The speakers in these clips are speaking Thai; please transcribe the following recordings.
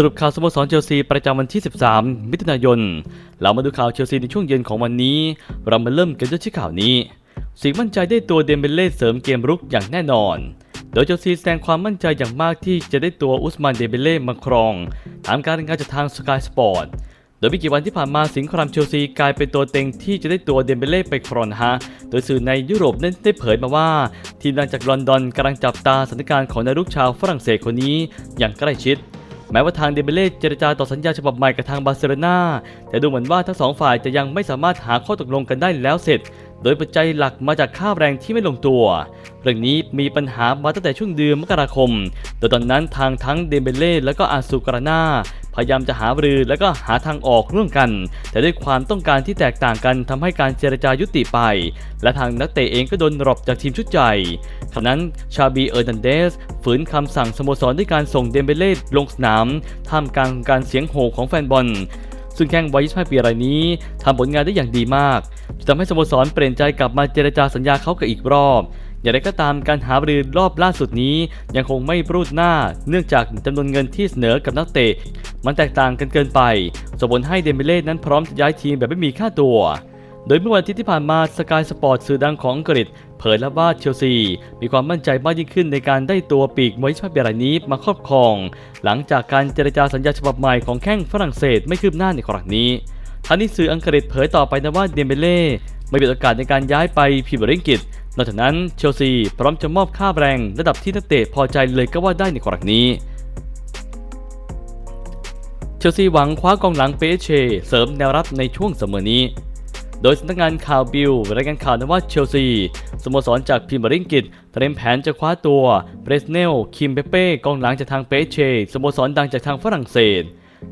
สรุปข่าวสโมสรเชลซีประจำวันที่ 13 มิถุนายน เรามาดูข่าวเชลซีในช่วงเย็นของวันนี้ เรามาเริ่มกันด้วยที่ข่าวนี้ สิ่งมั่นใจได้ตัวเดมเบเล่เสริมเกมรุกอย่างแน่นอน โดยเชลซีแสดงความมั่นใจอย่างมากที่จะได้ตัวอุสมานเดมเบเล่มาครองตามการรายงานจากทางสกายสปอร์ตโดยไม่กี่วันที่ผ่านมาสิงห์ครามเชลซีกลายเป็นตัวเต็งที่จะได้ตัวเดมเบเล่ไปครองนฮะ โดยสื่อในยุโรปนั้นได้เผยมาว่า ทีมดังจากลอนดอนกำลังจับตาสถานการณ์ของนายรุกชาวฝรั่งเศสคนนี้อย่างใกล้ชิด แม้ว่าทางเดเบเล่เจรจาต่อสัญญาฉบับใหม่กับทางบาร์เซโลนาแต่ดูเหมือนว่าทั้งสองฝ่ายจะยังไม่สามารถหาข้อตกลงกันได้แล้วเสร็จ โดยปัจจัยหลักมาจากค่าแรงที่ไม่ลงตัว เรื่องนี้มีปัญหามาตั้งแต่ช่วงเดือนมกราคม โดยตอนนั้นทางทั้งเดมเบเล่และก็อาซูกรานาพยายามจะหารือและก็หาทางออกร่วมกัน แต่ด้วยความต้องการที่แตกต่างกันทำให้การเจรจายุติไป และทางนักเตะเองก็โดนรอปจากทีมชุดใหญ่ขณะนั้นชาบีเออร์นันเดสฝืนคำสั่งสโมสรด้วยการส่งเดมเบเล่ลงสนามท่ามกลางการเสียงโห่ของแฟนบอล ซึ่งแข้งวัย 25 ปีรายนี้ทำผลงานได้อย่างดีมากจะทำให้สโมสรเปลี่ยนใจกลับมาเจรจาสัญญาเขากับอีกรอบ อย่างไรก็ตามการหาบรือรอบล่าสุดนี้ ยังคงไม่รูดหน้า เนื่องจากจำนวนเงินที่เสนอกับนักเตะ มันแตกต่างกันเกินไปส่งผลให้เดมเบเล่นั้นพร้อมจะย้ายทีมแบบไม่มีค่าตัว โดยเมื่อวันอาทิตย์ที่ผ่านมาสกายสปอร์ตสื่อดังของอังกฤษ เผยแล้วว่าเชลซี มีความมั่นใจมากยิ่งขึ้นในการได้ตัวปีกมวยชาติเบรายนี้มาครอบครอง หลังจากการเจรจาสัญญาฉบับใหม่ของแข้งฝรั่งเศสไม่คืบหน้าในครั้งนี้ทั้งนี้สื่ออังกฤษเผยต่อไปนะว่าเดมเบเล่ไม่มีโอกาสในการย้ายไปพรีเมียร์ลีกอังกฤษนอกจากนั้นเชลซีพร้อมจะมอบค่าแรงระดับที่นักเตะพอใจเลยก็ว่าได้ในครั้งนี้เชลซีหวังคว้ากองหลังเปเช เสริมแนวรับในช่วงเสมอนี้ โดยสำนักงานข่าวบิลรายงานข่าวนว่าเชลซีสโมสรจากพรีเมียร์ลีกอังกฤษเตรียมแผนจะคว้าตัวเบรสเนล คิมเปเป้กองหลังจากทางเปเชสโมสรดังจากทางฝรั่งเศส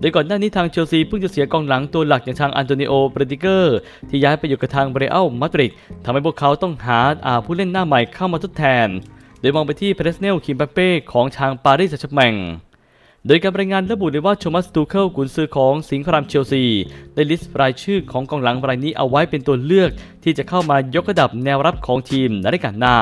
โดยก่อนหน้านี้ทางเชลซีเพิ่งจะเสียกองหลังตัวหลักอย่างทางอันโตนิโอเบรติเกอร์ ที่ย้ายไปอยู่กับทางเบรอัลมาดริดทำให้พวกเขาต้องหาอาผู้เล่นหน้าใหม่เข้ามาทดแทน โดยมองไปที่เพรสเนลคิมเปเป้ของทางปารีสแซงต์แชร์แมง โดยการรายงานระบุเลยว่าโทมัสตูเคิลกุนซือของสิงห์ครามเชลซี ได้ลิสต์รายชื่อของกองหลังรายนี้เอาไว้เป็นตัวเลือก ที่จะเข้ามายกระดับแนวรับของทีมในฤดูกาลหน้า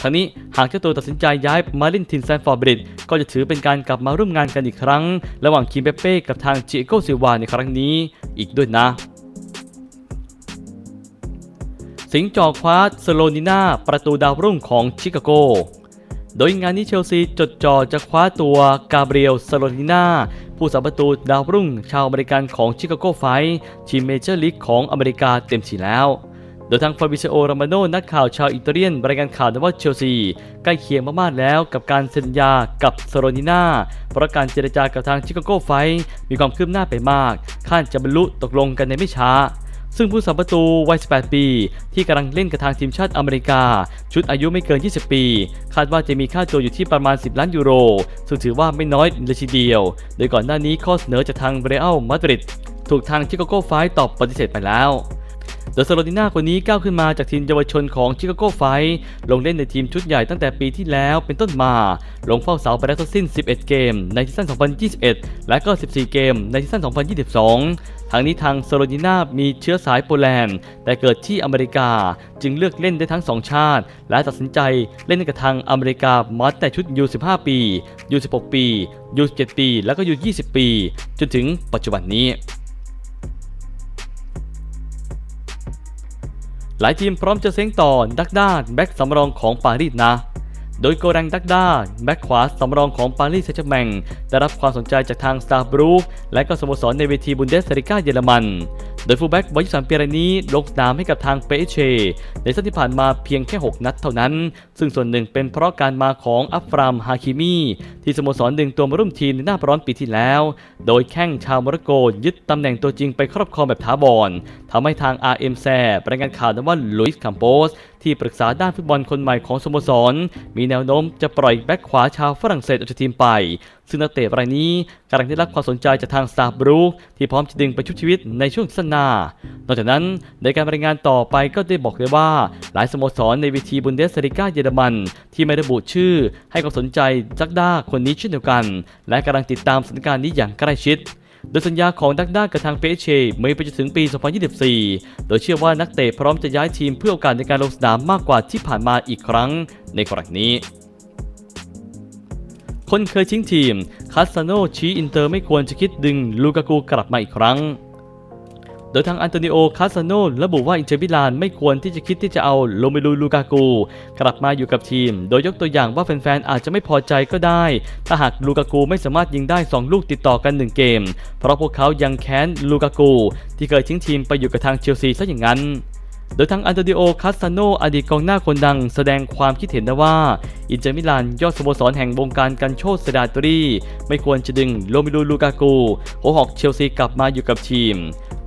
ทั้งนี้หากเจ้าตัวตัดสินใจย้ายมาลินทินแซนฟอร์บริดก็จะถือเป็นการกลับมาร่วมงานกันอีกครั้ง ระหว่างคิมเปเป้กับทางจิโกซิวาในครั้งนี้อีกด้วยนะ สิงห์จอคว้าสโลนิน่าประตูดาวรุ่งของชิคาโก โดยงานนี้เชลซีจดจ่อจะคว้าตัวกาเบรียลสโลนิน่าผู้สาประตูดาวรุ่งชาวอเมริกันของชิคาโกไฟท์ทีมเมเจอร์ลีกของอเมริกาเต็มทีแล้วโดยทางฟาบิเชโอรามาโนนักข่าวชาวอิตาเลียนรายงานข่าวว่าเชลซีใกล้เคียงมากๆแล้วกับการเซ็นสัญญากับสโลนิน่าเพราะการเจรจากับทางชิคาโกไฟท์มีความคืบหน้าไปมากคาดจะบรรลุตกลงกันในไม่ช้า ซึ่งผู้สาประตูวัย 18 ปี ที่กำลังเล่นกับทางทีมชาติอเมริกา ชุดอายุไม่เกิน 20 ปี คาดว่าจะมีค่าตัวอยู่ที่ประมาณ 10 ล้านยูโร ซึ่งถือว่าไม่น้อยเลยทีเดียว โดยก่อนหน้านี้ข้อเสนอจากทางเบรอัลมาดริดถูกทางชิคาโกไฟท์ตอบปฏิเสธไปแล้วโดยสโลดิน่าคนนี้ก้าวขึ้นมาจากทีมเยาวชนของชิคาโกไฟท์ลงเล่นในทีมชุดใหญ่ตั้งแต่ปีที่แล้วเป็นต้นมา ลงเฝ้าเสาไปแล้วทั้งสิ้น 11 เกมในซีซั่น2021 และก็ 14 เกมในซีซั่น2022 ทางนี้ทางโซโลดิน่ามีเชื้อสายโปแลนด์ แต่เกิดที่อเมริกาจึงเลือกเล่นได้ทั้ง 2 ชาติ และตัดสินใจเล่นกับทางอเมริกามาแต่ชุด U15 ปี U16 ปี U17 ปี แล้วก็ U20 ปี จนถึงปัจจุบันนี้หลายทีมพร้อมจะเซ้งต่อดักด้าแบ็กสำรองของปารีสนะ โดยโกรังดักด้าแบ็กขวาสำรองของปารีสแซงต์แมงได้รับความสนใจจากทางสตาร์บรูและก็สโมสรในเวทีบุนเดสลิก้าเยอรมัน โดยฟูลแบ็กวัย23ปีรายนี้ลงสนามให้กับทางเปเชในซีซั่นที่ผ่านมาเพียงแค่ 6 นัดเท่านั้น ซึ่งส่วนหนึ่งเป็นเพราะการมาของอัฟรามฮาคิมีที่สโมสรดึงตัวมาร่วมทีมในหน้าร้อนปีที่แล้ว โดยแข้งชาวโมร็อกโกยึดตำแหน่งตัวจริงไปครอบครองแบบถาวรทำให้ทาง RM แซ่รายงานข่าวนะว่าลุยส์คัมโปส ที่ปรึกษาด้านฟุตบอลคนใหม่ของสโมสร มีแนวโน้มจะปล่อยแบ็คขวาชาวฝรั่งเศสออกจากทีมไป ซึ่งนักเตะรายนี้กำลังได้รับความสนใจจากทางสตาบรูที่พร้อมจะดึงไปชุบชีวิตในช่วงสั้นหน้านอกจากนั้นในการรายงานต่อไปก็ได้บอกเลยว่า หลายสโมสรในเวทีบุนเดสลิก้าเยอรมัน ที่ไม่ระบุชื่อให้ความสนใจจักด้าคนนี้เช่นเดียวกัน และกำลังติดตามสถานการณ์นี้อย่างใกล้ชิด โดยสัญญาของดักด้ากับทางเปเชมีไปจนถึงปี 2024 โดยเชื่อว่านักเตะพร้อมจะย้ายทีมเพื่อโอกาสในการลงสนามมากกว่าที่ผ่านมาอีกครั้งในครั้งนี้โคคนเคยทิ้งทีม คาสซาโนชี้อินเตอร์ไม่ควรจะคิดดึงลูกากูกลับมาอีกครั้ง โดยทางอันโตนิโอ คาสโนระบุว่าอินเตอร์มิลานไม่ควรที่จะคิดที่จะเอาโรเมลูลูกากู กลับมาอยู่กับทีม โดยยกตัวอย่างว่าแฟนๆอาจจะไม่พอใจก็ได้ ถ้าหากลูกากูไม่สามารถยิงได้ 2 ลูกติดต่อกัน 1 เกม เพราะพวกเขายังแค้นลูกากู ที่เคยทิ้งทีมไปอยู่กับทางเชลซีซะอย่างนั้นโดยทางอันโตนิโอ คาสซาโน อดีตกองหน้าคนดัง แสดงความคิดเห็นนะว่า อินเตอร์มิลานยอดสโมสรแห่งวงการกันโชคสดาตรี ไม่ควรจะดึงโรมิลูลูกากู หัวหอกเชลซีกลับมาอยู่กับทีม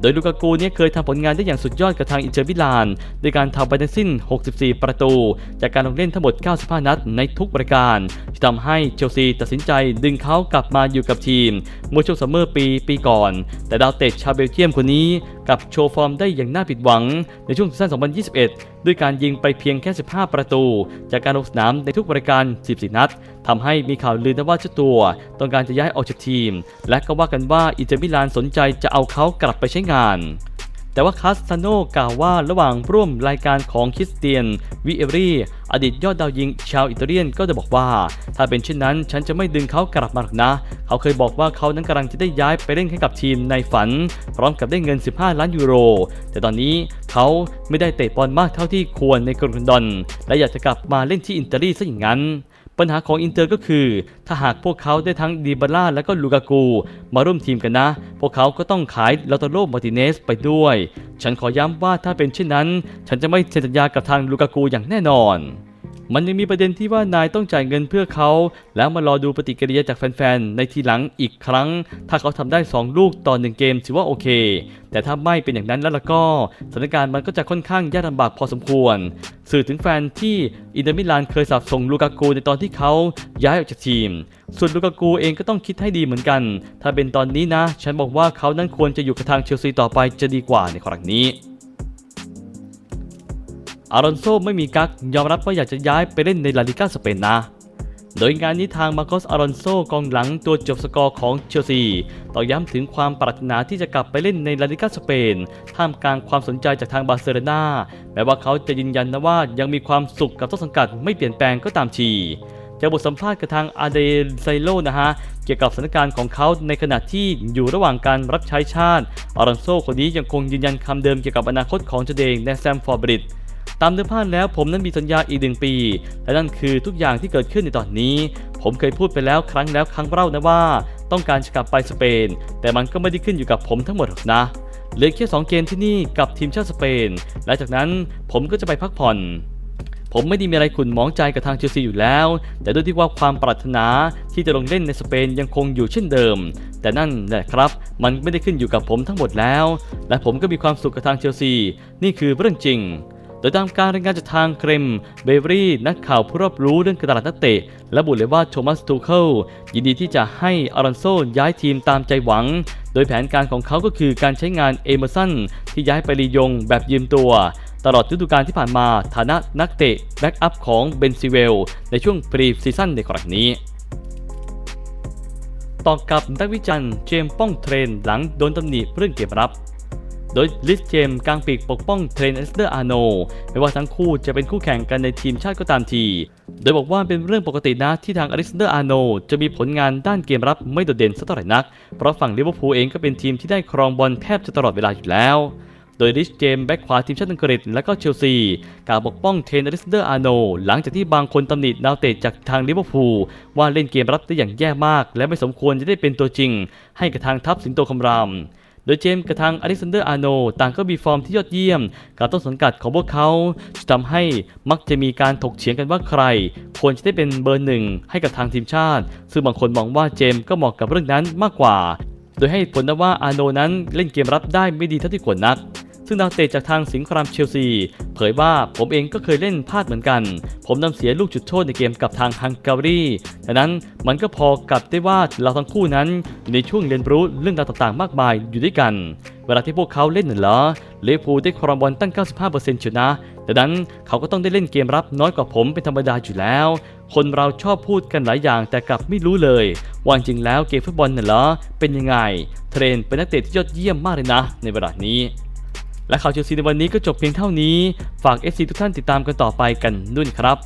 โดยลูกากูเนี่ยเคยทำผลงานได้อย่างสุดยอดกับทางอินเตอร์มิลานด้วยการทำไปทั้งสิ้น 64 ประตู จากการลงเล่นทั้งหมด 95 นัดในทุกระการที่ทำให้เชลซีตัดสินใจดึงเขากลับมาอยู่กับทีมเมื่อช่วงซัมเมอร์ปีปีก่อน แต่ดาวเตะชาวเบลเยียมคนนี้ กับโชว์ฟอร์มได้อย่างน่าผิดหวัง ในช่วงซีซั่น 2021 ด้วยการยิงไปเพียงแค่ 15 ประตู จากการลงสนามในทุกรายการ 14 นัดทำให้มีข่าวลือนะว่าเจ้าตัวต้องการจะย้ายออกจากทีม และก็ว่ากันว่าอินเตอร์มิลานสนใจจะเอาเขากลับไปใช้งาน แต่ว่าคาสตาโนกล่าวว่าระหว่างร่วมรายการของคริสเตียนวิเอรีอดีตยอดดาวยิงชาวอิตาเลียนก็จะบอกว่า ถ้าเป็นเช่นนั้นฉันจะไม่ดึงเขากลับมาหรอกนะ เขาเคยบอกว่าเขานั้นกำลังจะได้ย้ายไปเล่นให้กับทีมในฝัน พร้อมกับได้เงิน 15 ล้านยูโร แต่ตอนนี้เขาไม่ได้เตะบอลมากเท่าที่ควรในกรุงลอนดอน และอยากจะกลับมาเล่นที่อิตาลีซะอย่างนั้น ปัญหาของอินเตอร์ก็คือ ถ้าหากพวกเขาได้ทั้งดีบาร่าและก็ลูกากู มาร่วมทีมกันนะ พวกเขาก็ต้องขายลาโตโรมาร์ติเนสไปด้วย ฉันขอย้ำว่าถ้าเป็นเช่นนั้น ฉันจะไม่เซ็นสัญญากับทางลูกากูอย่างแน่นอน มันยังมีประเด็นที่ว่านายต้องจ่ายเงินเพื่อเขา แล้วมารอดูปฏิกิริยาจากแฟนๆ ในทีหลังอีกครั้ง ถ้าเขาทำได้ 2 ลูกต่อ1เกมถือว่าโอเค แต่ถ้าไม่เป็นอย่างนั้นแล้วล่ะก็สถานการณ์มันก็จะค่อนข้างยากลำบากพอสมควร สื่อถึงแฟนที่อินเตอร์มิลานเคยสับส่งลูกากูในตอนที่เขาย้ายออกจากทีม ส่วนลูกากูเองก็ต้องคิดให้ดีเหมือนกัน ถ้าเป็นตอนนี้นะ ฉันบอกว่าเขานั้นควรจะอยู่กับทางเชลซีต่อไปจะดีกว่าในครั้งนี้ อารอนโซไม่มีกักยอมรับว่าอยากจะย้ายไปเล่นในลาลิก้าสเปนนะ โดยงานนี้ทางมาโกสอารอนโซกองหลังตัวจบสกอร์ของเชลซีต่อย้ำถึงความปรารถนาที่จะกลับไปเล่นในลาลิก้าสเปน ท่ามกลางความสนใจจากทางบาร์เซโลนาแม้ว่าเขาจะยืนยันนะว่ายังมีความสุขกับต้นสังกัดไม่เปลี่ยนแปลงก็ตามทีจากบทสัมภาษณ์กับทางอาเดไซโลนะฮะ เกี่ยวกับสถานการณ์ของเขาในขณะที่อยู่ระหว่างการรับใช้ชาติอารอนโซคนนี้ยังคงยืนยันคำเดิมเกี่ยวกับอนาคตของตัวเองในแซมฟอร์บริด ตามเดิมพันแล้วผมนั้นมีสัญญาอีกหนึ่งปี และนั่นคือทุกอย่างที่เกิดขึ้นในตอนนี้ ผมเคยพูดไปแล้วครั้งแล้วครั้งเล่านะว่า ต้องการจะกลับไปสเปน แต่มันก็ไม่ได้ขึ้นอยู่กับผมทั้งหมดหรอกนะเหลือแค่สองเกมที่นี่กับทีมชาติสเปนและจากนั้นผมก็จะไปพักผ่อนผมไม่ได้มีอะไรขุนหมองใจกับทางเชลซีอยู่แล้ว แต่ด้วยที่ว่าความปรารถนาที่จะลงเล่นในสเปนยังคงอยู่เช่นเดิม แต่นั่นแหละครับ มันไม่ได้ขึ้นอยู่กับผมทั้งหมดแล้ว และผมก็มีความสุขกับทางเชลซี นี่คือเรื่องจริง ยตามการรายงานจากทางเครมเบเวอรี่นักข่าวผู้รอบรู้เรื่องการตลาดนักเตะระบุเลยว่าโทมัสทูเคิลยินดีที่จะให้อารอนโซย้ายทีมตามใจหวัง โดยแผนการของเขาก็คือการใช้งานเอเมอร์สันที่ย้ายไปลียงแบบยืมตัวตลอดฤดูกาลที่ผ่านมาฐานะนักเตะแบ็กอัพของเบนซิเวล ในช่วงพรีซีซั่นในครั้งนี้ต่อกับนักวิจารณ์เจมส์ป้องเทรนหลังโดนตำหนิเรื่องเกมรับ โดยลิสเจมส์กลางปีกปกป้องเทรนเอสเตอร์อาโนไม่ว่าทั้งคู่จะเป็นคู่แข่งกันในทีมชาติก็ตามที โดยบอกว่าเป็นเรื่องปกตินะที่ทางอเล็กซานเดอร์อาโนจะมีผลงานด้านเกมรับไม่โดดเด่นสักเท่าไหร่นัก เพราะฝั่งลิเวอร์พูลเองก็เป็นทีมที่ได้ครองบอลแทบจะตลอดเวลาอยู่แล้วโดยริชเจมส์แบ็กขวาทีมชาติอังกฤษและก็เชลซีกล่าวปกป้องเทรนอเล็กซานเดอร์อาโนหลังจากที่บางคนตำหนิดาวเตะจากทางลิเวอร์พูลว่าเล่นเกมรับได้อย่างแย่มาก และไม่สมควรจะได้เป็นตัวจริง ให้กับทางทัพสิงโตคำราม โดยเจมส์กับทางอเล็กซานเดอร์อาร์โนต่างก็มีฟอร์มที่ยอดเยี่ยม กับต้นสังกัดของพวกเขาจะทำให้มักจะมีการถกเถียงกันว่าใคร ควรจะได้เป็นเบอร์หนึ่งให้กับทางทีมชาติ ซึ่งบางคนมองว่าเจมส์ก็เหมาะกับเรื่องนั้นมากกว่า โดยให้ผลนะว่าอาร์โนนั้นเล่นเกมรับได้ไม่ดีเท่าที่ควรนัก ซึ่งดาวเตะจากทางสิงห์ครามเชลซี เผยว่าผมเองก็เคยเล่นพลาดเหมือนกัน ผมนำเสียลูกจุดโทษในเกมกับทางฮังการีดังนั้นมันก็พอกับได้ว่าเราทั้งคู่นั้นอยู่ในช่วงเรียนรู้เรื่องราวต่างๆ มากมายอยู่ด้วยกัน เวลาที่พวกเขาเล่นน่ะเหรอลิเวอร์พูลได้ครองบอลตั้ง 95%ชุดนะดังนั้นเขาก็ต้องได้เล่นเกมรับน้อยกว่าผมเป็นธรรมดาอยู่แล้ว คนเราชอบพูดกันหลายอย่างแต่กลับไม่รู้เลยว่าจริงแล้วเกมฟุตบอลน่ะเหรอเป็นยังไง เทรนเป็นนักเตะที่ยอดเยี่ยมมากเลยนะ ในเวลานี้ และข่าวเชลซีในวันนี้ก็จบเพียงเท่านี้ ฝาก FC ทุกท่านติดตามกันต่อไปกันด้วยนครับ